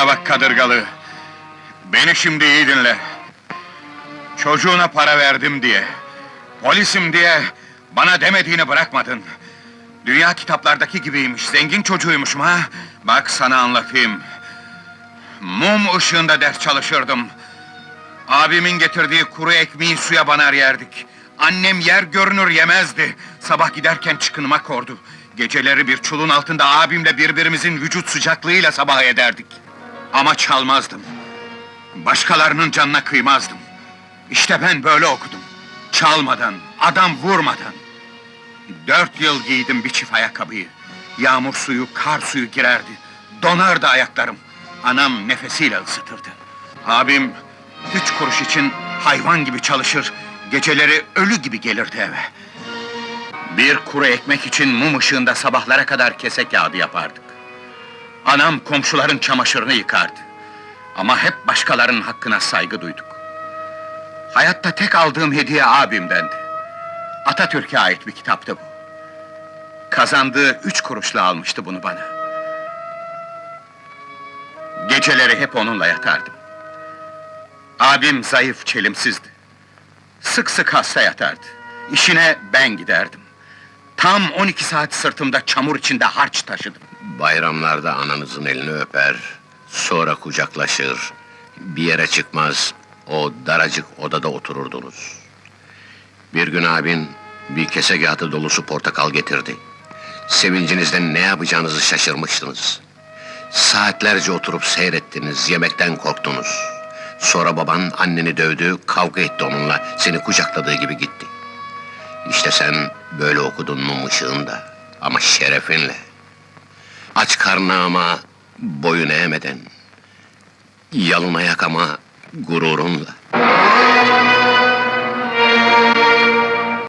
Bana bak kadırgalı. Beni şimdi iyi dinle. Çocuğuna para verdim diye, polisim diye bana demediğini bırakmadın. Dünya kitaplardaki gibiymiş, zengin çocuğuymuşum ha. Bak sana anlatayım. Mum ışığında ders çalışırdım. Abimin getirdiği kuru ekmeği suya banar yerdik. Annem yer görünür yemezdi. Sabah giderken çıkınıma kordu. Geceleri bir çulun altında abimle birbirimizin vücut sıcaklığıyla sabah ederdik. Ama çalmazdım. Başkalarının canına kıymazdım. İşte ben böyle okudum. Çalmadan, adam vurmadan. Dört yıl giydim bir çift ayakkabıyı. Yağmur suyu, kar suyu girerdi. Donardı ayaklarım. Anam nefesiyle ısıtırdı. Abim üç kuruş için hayvan gibi çalışır, geceleri ölü gibi gelirdi eve. Bir kuru ekmek için mum ışığında sabahlara kadar kese kağıdı yapardık. Anam komşuların çamaşırını yıkardı. Ama hep başkalarının hakkına saygı duyduk. Hayatta tek aldığım hediye abimdendi. Atatürk'e ait bir kitaptı bu. Kazandığı üç kuruşla almıştı bunu bana. Geceleri hep onunla yatardım. Abim zayıf, çelimsizdi. Sık sık hasta yatardı. İşine ben giderdim. Tam 12 saat sırtımda çamur içinde harç taşıdım. Bayramlarda ananızın elini öper, sonra kucaklaşır, bir yere çıkmaz, o daracık odada otururdunuz. Bir gün abin bir kese kağıdı dolusu portakal getirdi. Sevincinizden ne yapacağınızı şaşırmıştınız. Saatlerce oturup seyrettiniz, yemekten korktunuz. Sonra baban anneni dövdü, kavga etti onunla, seni kucakladığı gibi gitti. İşte sen böyle okudun mum ışığında, ama şerefinle. Aç karnına ama boyun eğmeden. Yalın ayak ama gururunla.